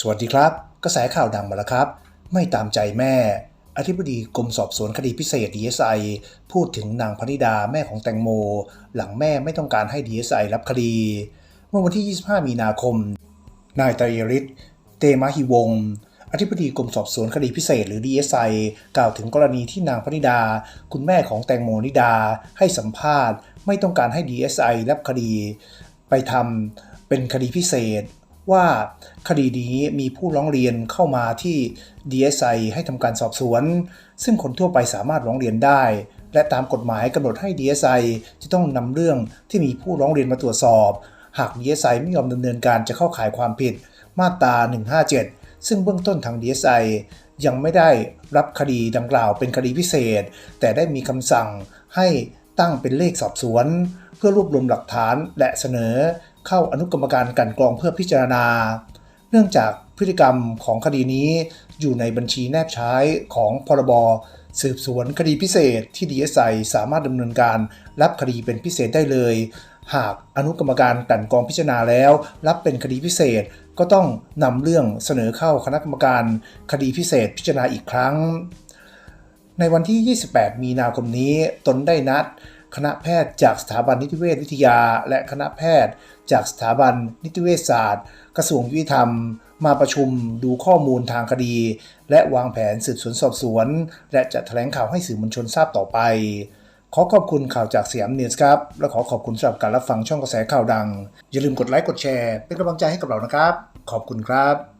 สวัสดีครับ กระแสข่าวดังมาแล้วครับ ไม่ตามใจแม่ อธิบดีกรมสอบสวนคดีพิเศษ DSI พูดถึงนางพนิดาแม่ของแตงโม หลังแม่ไม่ต้องการให้ DSI รับคดี เมื่อวันที่ 25 มีนาคม นายตรยฤทธิ์เตมะฮิวงอธิบดีกรมสอบสวนคดีพิเศษหรือ DSI กล่าวถึงกรณีที่นางพนิดา คุณแม่ของแตงโมนิดา ให้สัมภาษณ์ ไม่ต้องการให้ DSI รับคดี ไปทำเป็นคดีพิเศษ ว่าคดีนี้มีผู้ร้องเรียนเข้ามาที่ DSI ให้ทำการสอบสวน ซึ่งคนทั่วไปสามารถร้องเรียนได้ และตามกฎหมายกำหนดให้ DSI จะต้องนำเรื่องที่มีผู้ร้องเรียนมาตรวจสอบ หาก DSI ไม่ยอมดำเนินการจะเข้าข่ายความผิดมาตรา 157 ซึ่งเบื้องต้นทาง DSI ยังไม่ได้รับคดีดังกล่าวเป็นคดีพิเศษ แต่ได้มีคำสั่งให้ตั้งเป็นเลขสอบสวน เพื่อรวบรวมหลักฐานและเสนอ เข้าอนุกรรมการกันกรองเพื่อพิจารณา เนื่องจากพฤติกรรมของคดีนี้อยู่ในบัญชีแนบใช้ของพรบสืบสวนคดีพิเศษที่ DSI สไอสามารถดำเนินการรับคดีเป็นพิเศษได้เลย หากอนุกรรมการกันกรองพิจารณาแล้ว รับเป็นคดีพิเศษก็ต้องนำเรื่องเสนอเข้าคณะกรรมการคดีพิเศษพิจารณาอีกครั้ง ในวันที่ 28 มีนาคมนี้ตนได้นัด คณะแพทย์จากสถาบันนิติเวชวิทยา และคณะแพทย์ จากสถาบันนิติเวชศาสตร์ กระทรวงยุติธรรม มาประชุมดูข้อมูลทางคดี และวางแผนสืบสวนสอบสวน และจะแถลงข่าวให้สื่อมวลชนทราบต่อไป ขอขอบคุณข่าวจากสยามเนียสครับ และขอขอบคุณสำหรับการรับฟังช่องกระแสข่าวดัง อย่าลืมกดไลค์กดแชร์ เป็นกำลังใจให้กับเรานะครับ ขอบคุณครับ